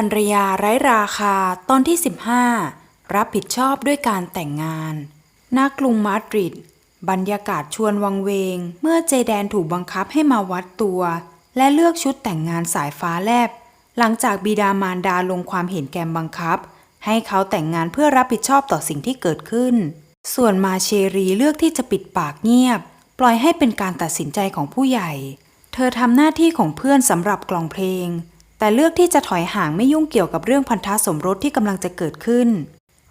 ภรรยาไร้ราคาตอนที่ 15 รับผิดชอบด้วยการแต่งงานณกรุงมาดริด บรรยากาศชวนวังเวง เมื่อเจแดนถูกบังคับให้มาวัดตัว และเลือกชุดแต่งงานสายฟ้าแลบ หลังจากบิดามารดาลงความเห็นแกมบังคับ ให้เขาแต่งงานเพื่อรับผิดชอบต่อสิ่งที่เกิดขึ้น ส่วนมาเชรีเลือกที่จะปิดปากเงียบ ปล่อยให้เป็นการตัดสินใจของผู้ใหญ่ เธอทำหน้าที่ของเพื่อนสำหรับกล่องเพลง แต่เลือกที่จะถอยห่างไม่ยุ่งเกี่ยวกับเรื่องพันธะสมรสที่กำลังจะเกิดขึ้น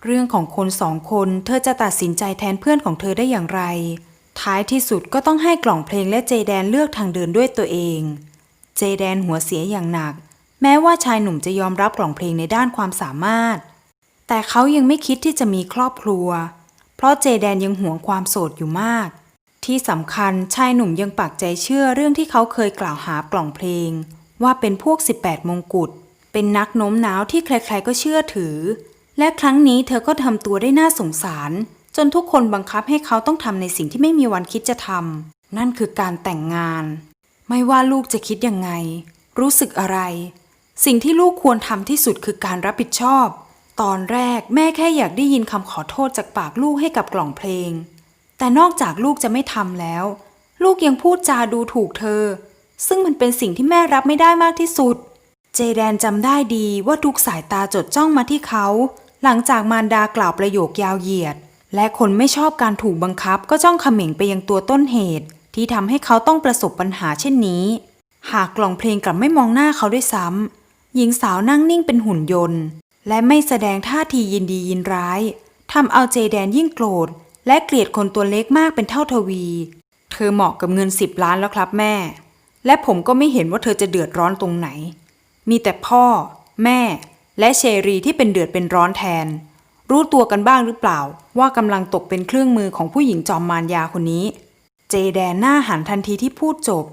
เรื่องของคนสองคนเธอจะตัดสินใจแทนเพื่อนของเธอได้อย่างไร ท้ายที่สุดก็ต้องให้กล่องเพลงและเจแดนเลือกทางเดินด้วยตัวเอง เจแดนหัวเสียอย่างหนัก แม้ว่าชายหนุ่มจะยอมรับกล่องเพลงในด้านความสามารถ แต่เขายังไม่คิดที่จะมีครอบครัว เพราะเจแดนยังหวงความโสดอยู่มาก ที่สำคัญชายหนุ่มยังปักใจเชื่อเรื่องที่เขาเคยกล่าวหากล่องเพลง ว่าเป็นพวก 18 มงกุฎเป็นนักโน้มน้าวที่ใครๆก็เชื่อถือ และครั้งนี้เธอก็ทำตัวได้น่าสงสาร จนทุกคนบังคับให้เขาต้องทำในสิ่งที่ไม่มีวันคิดจะทำนั่นคือการแต่งงาน ไม่ว่าลูกจะคิดยังไง รู้สึกอะไร สิ่งที่ลูกควรทำที่สุดคือการรับผิดชอบ ตอนแรกแม่แค่อยากได้ยินคำขอโทษจากปากลูกให้กับกล่องเพลง แต่นอกจากลูกจะไม่ทำแล้ว ลูกยังพูดจาดูถูกเธอ ซึ่งมันเป็นสิ่งที่แม่รับไม่ได้มากที่สุด เจแดนจำได้ดีว่าทุกสายตาจดจ้องมาที่เขา หลังจากมารดากล่าวประโยคยาวเหยียด และคนไม่ชอบการถูกบังคับก็จ้องเขม่งไปยังตัวต้นเหตุ ที่ทำให้เขาต้องประสบปัญหาเช่นนี้ หากกล่องเพลงกลับไม่มองหน้าเขาด้วยซ้ำหญิงสาวนั่งนิ่งเป็นหุ่นยนต์ และไม่แสดงท่าทียินดียินร้ายทำเอาเจแดนยิ่งโกรธ และเกลียดคนตัวเล็กมากเป็นเท่าทวี เธอเหมาะกับเงินสิบล้านแล้วครับแม่ และผมก็ไม่เห็นว่าเธอจะเดือดร้อนตรงไหน มีแต่พ่อ แม่ และเชรีที่เป็นเดือดเป็นร้อนแทน รู้ตัวกันบ้างหรือเปล่า ว่ากำลังตกเป็นเครื่องมือของผู้หญิงจอมมารยาคนนี้ เจแดนหน้าหันทันทีที่พูดจบ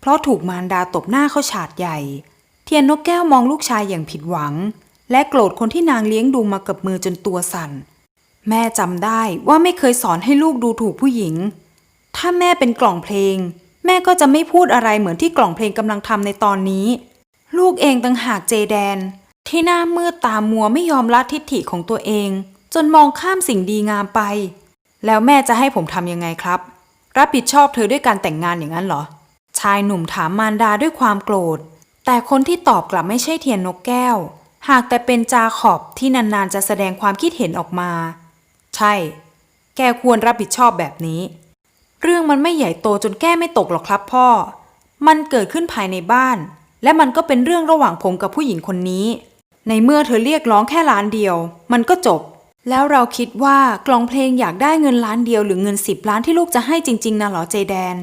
เพราะถูกมารดาตบหน้าเข้าฉาดใหญ่ เทียนนกแก้วมองลูกชายอย่างผิดหวัง และโกรธคนที่นางเลี้ยงดูมากับมือจนตัวสั่น แม่จำได้ว่าไม่เคยสอนให้ลูกดูถูกผู้หญิง ถ้าแม่เป็นกล่องเพลง แม่ก็จะไม่พูดอะไรเหมือนที่กล่องเพลงกำลังทำในตอนนี้ ลูกเองต่างหากเจแดน ที่หน้ามืดตามัวไม่ยอมละทิฐิของตัวเอง จนมองข้ามสิ่งดีงามไป แล้วแม่จะให้ผมทำยังไงครับ รับผิดชอบเธอด้วยการแต่งงานอย่างนั้นเหรอ ชายหนุ่มถามมารดาด้วยความโกรธ แต่คนที่ตอบกลับไม่ใช่เทียนนกแก้ว หากแต่เป็นจาขอบที่นานๆจะแสดงความคิดเห็นออกมา ใช่ แกควรรับผิดชอบแบบนี้ เรื่องมันไม่ใหญ่โตจนแก้ไม่ตกหรอกครับพ่อ มันเกิดขึ้นภายในบ้าน และมันก็เป็นเรื่องระหว่างผมกับผู้หญิงคนนี้ ในเมื่อเธอเรียกร้องแค่ล้านเดียว มันก็จบ แล้วเราคิดว่ากลองเพลงอยากได้เงินล้านเดียวหรือเงินสิบล้านที่ลูกจะให้จริงๆนะหรอเจแดน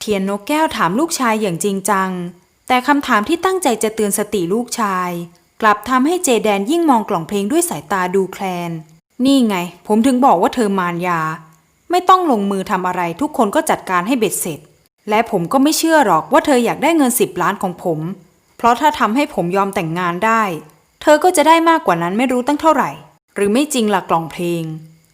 เทียนนกแก้วถามลูกชายอย่างจริงจัง แต่คำถามที่ตั้งใจจะเตือนสติลูกชาย กลับทำให้เจแดนยิ่งมองกล่องเพลงด้วยสายตาดูแคลน นี่ไง ผมถึงบอกว่าเธอมารยา ไม่ต้องลงมือทำอะไรทุกคนก็จัดการให้เบ็ดเสร็จ และผมก็ไม่เชื่อหรอกว่าเธออยากได้เงินสิบล้านของผม เพราะถ้าทำให้ผมยอมแต่งงานได้ เธอก็จะได้มากกว่านั้นไม่รู้ตั้งเท่าไหร่ หรือไม่จริงล่ะกล่องเพลง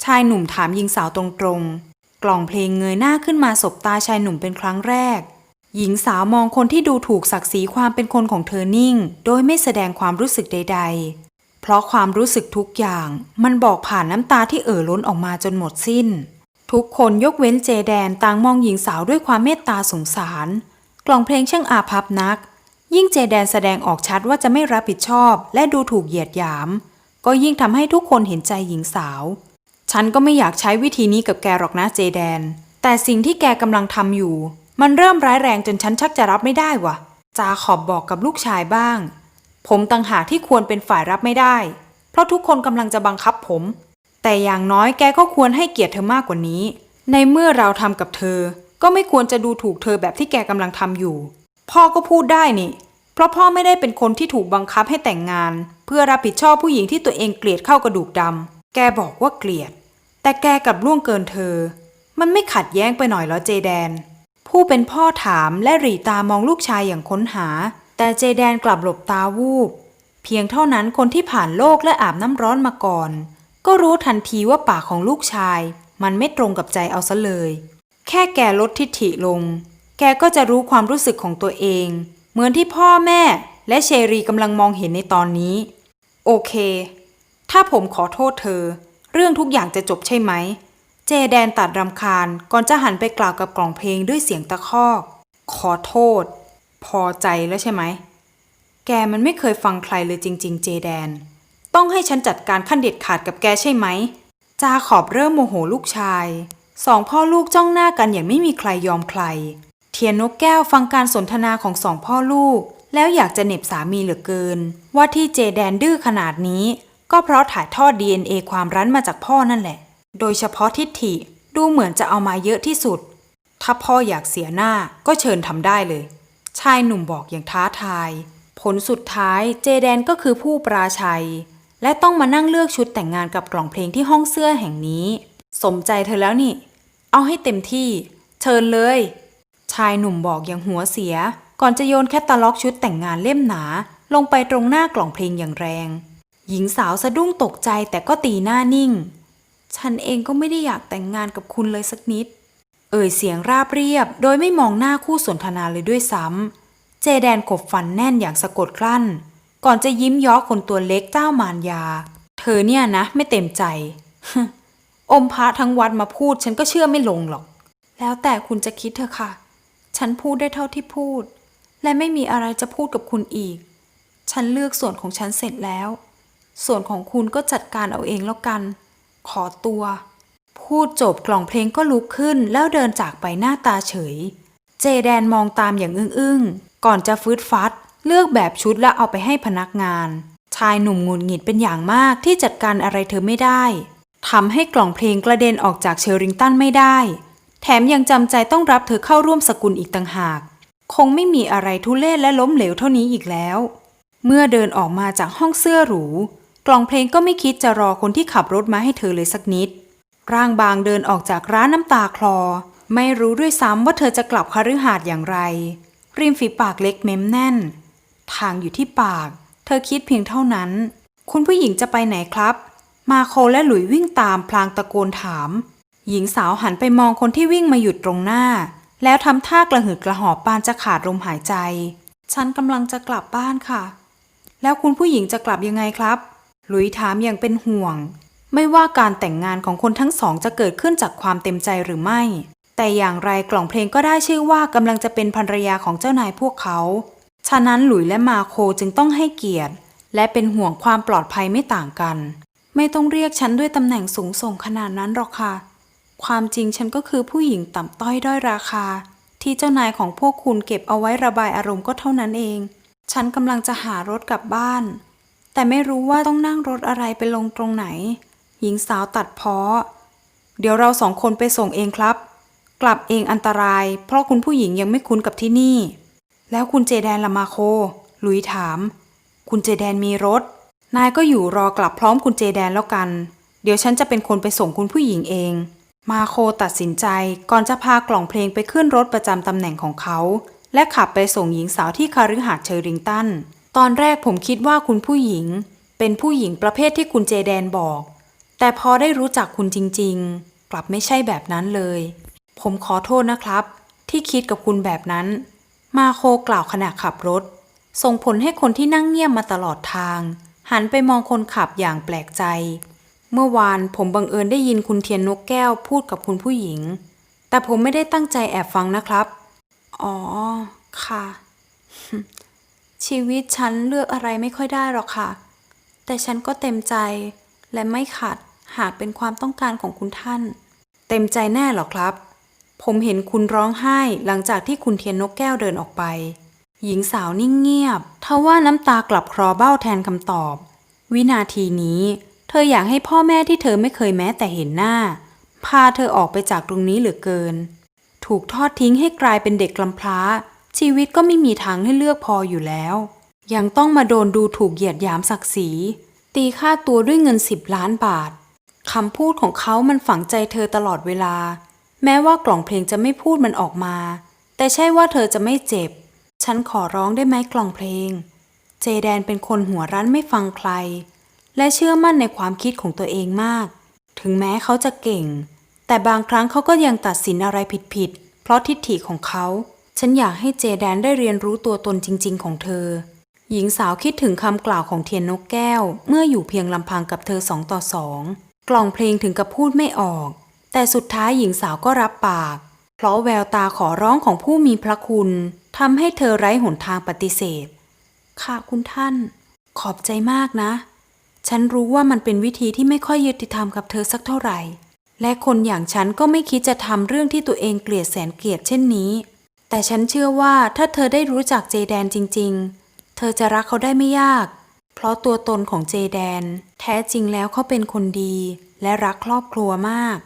ชายหนุ่มถามหญิงสาวตรงๆ กล่องเพลงเงยหน้าขึ้นมาสบตาชายหนุ่มเป็นครั้งแรก หญิงสาวมองคนที่ดูถูกศักดิ์ศรีความเป็นคนของเธอนิ่ง โดยไม่แสดงความรู้สึกใด ๆเพราะความรู้สึกทุกอย่างมันบอกผ่านน้ำตาที่เอ่อล้นออกมาจนหมดสิ้น ทุกคนยกเว้นเจแดนต่างมองหญิงสาวด้วยความเมตตาสงสาร กล่องเพลงช่างอาภัพนัก ยิ่งเจแดนแสดงออกชัดว่าจะไม่รับผิดชอบและดูถูกเหยียดหยาม ก็ยิ่งทำให้ทุกคนเห็นใจหญิงสาว ฉันก็ไม่อยากใช้วิธีนี้กับแกหรอกนะเจแดน แต่สิ่งที่แกกำลังทำอยู่ มันเริ่มร้ายแรงจนฉันชักจะรับไม่ได้วะจาขอบบอกกับลูกชายบ้าง ผมต่างหากที่ควรเป็นฝ่ายรับไม่ได้ เพราะทุกคนกำลังจะบังคับผม แต่อย่างน้อยแกก็ควรให้เกียรติเธอมากกว่านี้ ในเมื่อเราทำกับเธอ ก็ไม่ควรจะดูถูกเธอแบบที่แกกำลังทำอยู่ พ่อก็พูดได้นี่ เพราะพ่อไม่ได้เป็นคนที่ถูกบังคับให้แต่งงาน เพื่อรับผิดชอบผู้หญิงที่ตัวเองเกลียดเข้ากระดูกดำแกบอกว่าเกลียด แต่แกกลับล่วงเกินเธอ มันไม่ขัดแย้งไปหน่อยเหรอเจแดน ผู้เป็นพ่อถามและหรีตามองลูกชายอย่างค้นหา แต่เจแดนกลับหลบตาวูบเพียงเท่านั้นคนที่ผ่านโลกและอาบน้ำร้อนมาก่อน ก็รู้ทันทีว่าปากของลูกชาย มันไม่ตรงกับใจเอาซะเลย แค่แกลดทิฐิลง แกก็จะรู้ความรู้สึกของตัวเอง เหมือนที่พ่อแม่และเชรีกำลังมองเห็นในตอนนี้ โอเค ถ้าผมขอโทษเธอ เรื่องทุกอย่างจะจบใช่ไหม เจแดนตัดรำคาญก่อนจะหันไปกล่าวกับกล่องเพลงด้วยเสียงตะคอก ขอโทษ พอใจแล้วใช่ไหม แกมันไม่เคยฟังใครเลยจริง ๆ เจแดน ต้องให้ฉันจัดการขั้นเด็ดขาดกับแกใช่ไหม จาขอบเริ่มโมโหลูกชาย สองพ่อลูกจ้องหน้ากันอย่างไม่มีใครยอมใคร เทียนนกแก้วฟังการสนทนาของสองพ่อลูก แล้วอยากจะเหน็บสามีเหลือเกิน ว่าที่เจแดนดื้อขนาดนี้ ก็เพราะถ่ายทอด DNA ความรั้นมาจากพ่อนั่นแหละ โดยเฉพาะทิฏฐิดูเหมือนจะเอามาเยอะที่สุด ถ้าพ่ออยากเสียหน้าก็เชิญทำได้เลย ชายหนุ่มบอกอย่างท้าทาย ผลสุดท้ายเจแดนก็คือผู้ปราชัย และต้องมานั่งเลือกชุดแต่งงานกับกล่องเพลงที่ห้องเสื้อแห่งนี้ สมใจเธอแล้วนี่ เอาให้เต็มที่ เชิญเลย ชายหนุ่มบอกอย่างหัวเสีย ก่อนจะโยนแคตตาล็อกชุดแต่งงานเล่มหนา ลงไปตรงหน้ากล่องเพลงอย่างแรง หญิงสาวสะดุ้งตกใจแต่ก็ตีหน้านิ่ง ฉันเองก็ไม่ได้อยากแต่งงานกับคุณเลยสักนิด เอ่ยเสียงราบเรียบ โดยไม่มองหน้าคู่สนทนาเลยด้วยซ้ำเจแดนขบฟันแน่นอย่างสะกดกลั้น ก่อนจะยิ้มย้อคนตัวเล็กเจ้ามารยา เธอเนี่ยนะ ไม่เต็มใจ อมพระทั้งวัดมาพูดฉันก็เชื่อไม่ลงหรอก แล้วแต่คุณจะคิดเถอะค่ะ ฉันพูดได้เท่าที่พูด และไม่มีอะไรจะพูดกับคุณอีก ฉันเลือกส่วนของฉันเสร็จแล้ว ส่วนของคุณก็จัดการเอาเองแล้วกัน ขอตัว พูดจบกล่องเพลงก็ลุกขึ้นแล้วเดินจากไปหน้าตาเฉย เจแดนมองตามอย่างอึ้งๆ ก่อนจะฟืดฟัด เลือกแบบชุดแล้วเอาไปให้พนักงาน ชายหนุ่มงุดหงิดเป็นอย่างมากที่จัดการอะไรเธอไม่ได้ทำให้กล่องเพลงกระเด็นออกจากเชอริงตันไม่ได้ แถมยังจำใจต้องรับเธอเข้าร่วมสกุลอีกต่างหาก คงไม่มีอะไรทุเล่และล้มเหลวเท่านี้อีกแล้ว เมื่อเดินออกมาจากห้องเสื้อหรู กล่องเพลงก็ไม่คิดจะรอคนที่ขับรถมาให้เธอเลยสักนิด ร่างบางเดินออกจากร้านน้ำตาคลอ ไม่รู้ด้วยซ้ำว่าเธอจะกลับคฤหาสน์อย่างไร ริมฝีปากเล็กเม้มแน่น ทางอยู่ที่ปาก เธอคิดเพียงเท่านั้น คุณผู้หญิงจะไปไหนครับ มาโคและหลุยวิ่งตามพลางตะโกนถาม หญิงสาวหันไปมองคนที่วิ่งมาหยุดตรงหน้า แล้วทำท่ากระหืดกระหอบปานจะขาดลมหายใจ ฉันกำลังจะกลับบ้านค่ะ แล้วคุณผู้หญิงจะกลับยังไงครับ หลุยถามอย่างเป็นห่วง ไม่ว่าการแต่งงานของคนทั้งสองจะเกิดขึ้นจากความเต็มใจหรือไม่แต่อย่างไรกล่องเพลงก็ได้ชื่อว่ากำลังจะเป็นภรรยาของเจ้านายพวกเขา ฉะนั้นหลุยและมาโคจึงต้องให้เกียรติ และเป็นห่วงความปลอดภัยไม่ต่างกัน ไม่ต้องเรียกฉันด้วยตำแหน่งสูงส่งขนาดนั้นหรอกค่ะ ความจริงฉันก็คือผู้หญิงต่ำต้อยด้อยราคา ที่เจ้านายของพวกคุณเก็บเอาไว้ระบายอารมณ์ก็เท่านั้นเอง ฉันกำลังจะหารถกลับบ้าน แต่ไม่รู้ว่าต้องนั่งรถอะไรไปลงตรงไหน หญิงสาวตัดเพ้อ เดี๋ยวเราสองคนไปส่งเองครับ กลับเองอันตราย เพราะคุณผู้หญิงยังไม่คุ้นกับที่นี่ แล้วคุณเจแดนละมาโค ลุยถาม คุณเจแดนมีรถ นายก็อยู่รอกลับพร้อมคุณเจแดนแล้วกัน เดี๋ยวฉันจะเป็นคนไปส่งคุณผู้หญิงเอง มาโคตัดสินใจก่อนจะพากล่องเพลงไปขึ้นรถประจำตำแหน่งของเขา และขับไปส่งหญิงสาวที่คาฤหาสน์เชอริงตัน ตอนแรกผมคิดว่าคุณผู้หญิง เป็นผู้หญิงประเภทที่คุณเจแดนบอก แต่พอได้รู้จักคุณจริง ๆ กลับไม่ใช่แบบนั้นเลย ผมขอโทษนะครับ ที่คิดกับคุณแบบนั้น มาโคกล่าวขณะขับรถ ส่งผลให้คนที่นั่งเงียบมาตลอดทาง หันไปมองคนขับอย่างแปลกใจ เมื่อวานผมบังเอิญได้ยินคุณเทียนนกแก้วพูดกับคุณผู้หญิง แต่ผมไม่ได้ตั้งใจแอบฟังนะครับ อ๋อ ค่ะ ชีวิตฉันเลือกอะไรไม่ค่อยได้หรอกค่ะ แต่ฉันก็เต็มใจและไม่ขัดหากเป็นความต้องการของคุณท่าน เต็มใจแน่หรอครับ ผมเห็นคุณร้องไห้หลังจากที่คุณเทียนนกแก้วเดินออกไป หญิงสาวนิ่งเงียบทว่าน้ำตากลับคลอเบ้าแทนคำตอบ วินาทีนี้ เธออยากให้พ่อแม่ที่เธอไม่เคยแม้แต่เห็นหน้า พาเธอออกไปจากตรงนี้เหลือเกิน ถูกทอดทิ้งให้กลายเป็นเด็กกำพร้า ชีวิตก็ไม่มีทางให้เลือกพออยู่แล้ว ยังต้องมาโดนดูถูกเหยียดหยามศักดิ์ศรี ตีค่าตัวด้วยเงินสิบล้านบาทคำพูดของเขามันฝังใจเธอตลอดเวลา แม้ว่ากล่องเพลงจะไม่พูดมันออกมา แต่ใช่ว่าเธอจะไม่เจ็บ ฉันขอร้องได้ไหมกล่องเพลง เจแดนเป็นคนหัวรั้นไม่ฟังใคร และเชื่อมั่นในความคิดของตัวเองมาก ถึงแม้เขาจะเก่ง แต่บางครั้งเขาก็ยังตัดสินอะไรผิดๆ เพราะทิฏฐิของเขา ฉันอยากให้เจแดนได้เรียนรู้ตัวตนจริง ๆ ของเธอ หญิงสาวคิดถึงคำกล่าวของเทียนนกแก้ว เมื่ออยู่เพียงลำพังกับเธอสองต่อสอง กล่องเพลงถึงกับพูดไม่ออก แต่สุดท้ายหญิงสาวก็รับปาก เพราะแววตาขอร้องของผู้มีพระคุณทำให้เธอไร้หนทางปฏิเสธ ค่ะคุณท่าน ขอบใจมากนะ ฉันรู้ว่ามันเป็นวิธีที่ไม่ค่อยยุติธรรมกับเธอสักเท่าไหร่ และคนอย่างฉันก็ไม่คิดจะทำเรื่องที่ตัวเองเกลียดแสนเกลียดเช่นนี้ แต่ฉันเชื่อว่าถ้าเธอได้รู้จักเจแดนจริง ๆ เธอจะรักเขาได้ไม่ยาก เพราะตัวตนของเจแดน แท้จริงแล้วเขาเป็นคนดี และรักครอบครัวมาก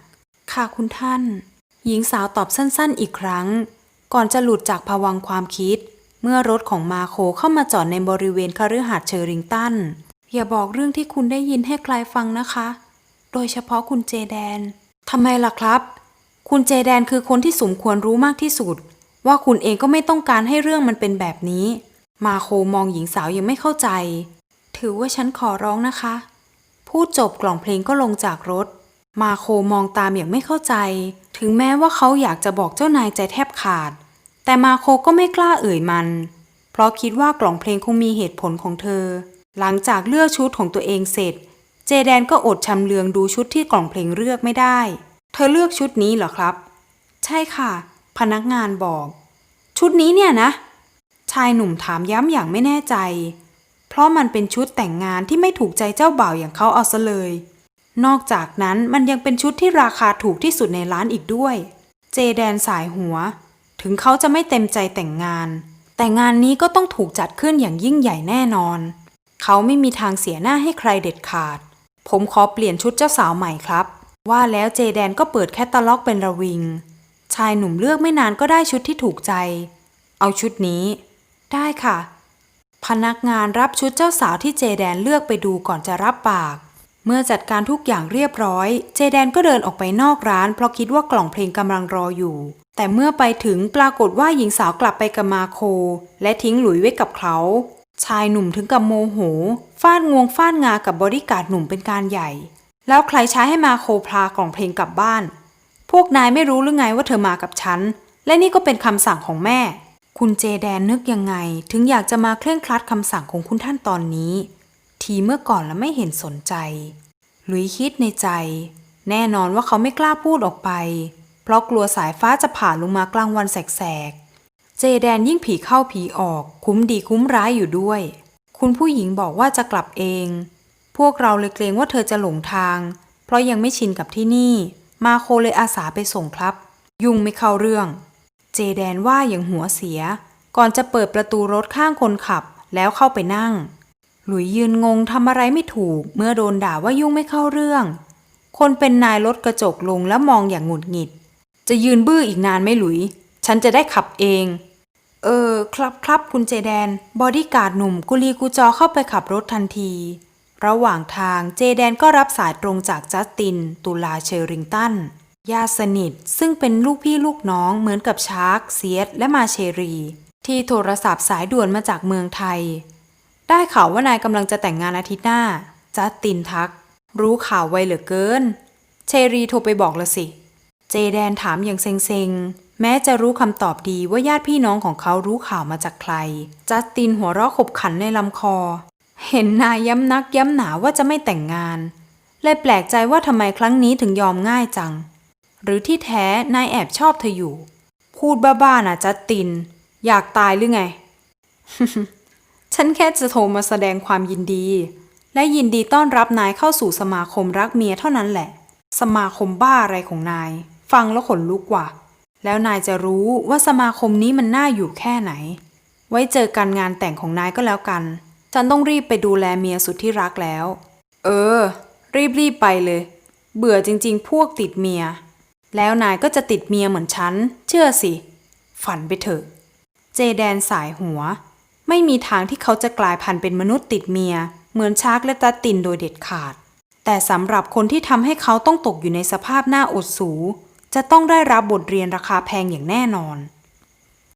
ค่ะคุณท่าน หญิงสาวตอบสั้นๆอีกครั้ง ก่อนจะหลุดจากภวังค์ความคิด เมื่อรถของมาโคเข้ามาจอดในบริเวณคฤหาสน์เชอริงตัน อย่าบอกเรื่องที่คุณได้ยินให้ใครฟังนะคะ โดยเฉพาะคุณเจแดนทำไมล่ะครับ คุณเจแดนคือคนที่สมควรรู้มากที่สุด ว่าคุณเองก็ไม่ต้องการให้เรื่องมันเป็นแบบนี้ มาโคมองหญิงสาวยังไม่เข้าใจ ถือว่าฉันขอร้องนะคะ พูดจบกล่องเพลงก็ลงจากรถ มาโคมองตามอย่างไม่เข้าใจ ถึงแม้ว่าเขาอยากจะบอกเจ้านายใจแทบขาด แต่มาโคก็ไม่กล้าเอ่ยมัน เพราะคิดว่ากล่องเพลงคงมีเหตุผลของเธอ หลังจากเลือกชุดของตัวเองเสร็จ เจแดนก็อดชำเลืองดูชุดที่กล่องเพลงเลือกไม่ได้ เธอเลือกชุดนี้เหรอครับ ใช่ค่ะ พนักงานบอก ชุดนี้เนี่ยนะ ชายหนุ่มถามย้ำอย่างไม่แน่ใจ เพราะมันเป็นชุดแต่งงานที่ไม่ถูกใจเจ้าบ่าวอย่างเขาเอาซะเลย นอกจากนั้นมันยังเป็นชุดที่ราคาถูกที่สุดในร้านอีกด้วย เจแดนสายหัว ถึงเขาจะไม่เต็มใจแต่งงาน แต่งานนี้ก็ต้องถูกจัดขึ้นอย่างยิ่งใหญ่แน่นอน เขาไม่มีทางเสียหน้าให้ใครเด็ดขาด ผมขอเปลี่ยนชุดเจ้าสาวใหม่ครับ ว่าแล้วเจแดนก็เปิดแคตตาล็อกเป็นระวิง ชายหนุ่มเลือกไม่นานก็ได้ชุดที่ถูกใจ เอาชุดนี้ ได้ค่ะ พนักงานรับชุดเจ้าสาวที่เจแดนเลือกไปดูก่อนจะรับปาก เมื่อจัดการทุกอย่างเรียบร้อย เจแดนก็เดินออกไปนอกร้าน เพราะคิดว่ากล่องเพลงกำลังรออยู่ แต่เมื่อไปถึงปรากฏว่าหญิงสาวกลับไปกับมาโค และทิ้งหลุยไว้กับเขา ชายหนุ่มถึงกับโมโห ฟาดงวงฟาดงากับบริการดหนุ่มเป็นการใหญ่ แล้วใครใช้ให้มาโคพากล่องเพลงกลับบ้าน พวกนายไม่รู้หรือไงว่าเธอมากับฉัน และนี่ก็เป็นคำสั่งของแม่ คุณเจแดนนึกยังไง ถึงอยากจะมาเคร่งครัดคำสั่งของคุณท่านตอนนี้ ทีเมื่อก่อนแล้วไม่เห็นสนใจ หลุยคิดในใจ แน่นอนว่าเขาไม่กล้าพูดออกไป เพราะกลัวสายฟ้าจะผ่าลงมากลางวันแสกๆ เจแดนยิ่งผีเข้าผีออก คุ้มดีคุ้มร้ายอยู่ด้วย คุณผู้หญิงบอกว่าจะกลับเอง พวกเราเลยเกรงว่าเธอจะหลงทาง เพราะยังไม่ชินกับที่นี่ มาโคเลยอาสาไปส่งครับ ยุ่งไม่เข้าเรื่อง เจแดนว่าอย่างหัวเสีย ก่อนจะเปิดประตูรถข้างคนขับแล้วเข้าไปนั่ง หลุยยืนงงทำอะไรไม่ถูก เมื่อโดนด่าว่ายุ่งไม่เข้าเรื่อง คนเป็นนายลดกระจกลงแล้วมองอย่างหงุดหงิด จะยืนบื้ออีกนานไหมหลุย ฉันจะได้ขับเอง เออ ครับครับคุณเจแดน บอดี้การ์ดหนุ่มกุลีกูจอเข้าไปขับรถทันที ระหว่างทางเจแดนก็รับสายตรงจากจัสติน ตุลาเชอริงตันญาติสนิทซึ่งเป็นลูกพี่ลูกน้องเหมือนกับชาร์กเซียสและมาเชรี ที่โทรศัพท์สายด่วนมาจากเมืองไทย ได้ข่าวว่านายกำลังจะแต่งงานอาทิตย์หน้า จัสตินทัก รู้ข่าวไวเหลือเกิน เชรีโทรไปบอกละสิ เจแดนถามอย่างเซ็งๆ แม้จะรู้คำตอบดีว่าญาติพี่น้องของเขารู้ข่าวมาจากใคร จัสตินหัวเราะขบขันในลำคอ เห็นนายย้ำนักย้ำหนาว่าจะไม่แต่งงาน เลยแปลกใจว่าทำไมครั้งนี้ถึงยอมง่ายจัง หรือที่แท้นายแอบชอบเธออยู่ พูดบ้าๆนะจัสติน อยากตายหรือไง ฉันแค่จะโทรมาแสดงความยินดี และยินดีต้อนรับนายเข้าสู่สมาคมรักเมียเท่านั้นแหละ สมาคมบ้าอะไรของนาย ฟังแล้วขนลุกว่ะ แล้วนายจะรู้ว่าสมาคมนี้มันน่าอยู่แค่ไหน ไว้เจอกันงานแต่งของนายก็แล้วกัน ฉันต้องรีบไปดูแลเมียสุดที่รักแล้ว เออ รีบรีบไปเลย เบื่อจริง ๆ พวกติดเมีย แล้วนายก็จะติดเมียเหมือนฉัน เชื่อสิ ฝันไปเถอะ เจแดนสายหัว ไม่มีทางที่เขาจะกลายพันธุ์เป็นมนุษย์ติดเมีย เหมือนชาร์กและตาตินโดยเด็ดขาด แต่สำหรับคนที่ทำให้เขาต้องตกอยู่ในสภาพหน้าอดสู จะต้องได้รับบทเรียนราคาแพงอย่างแน่นอน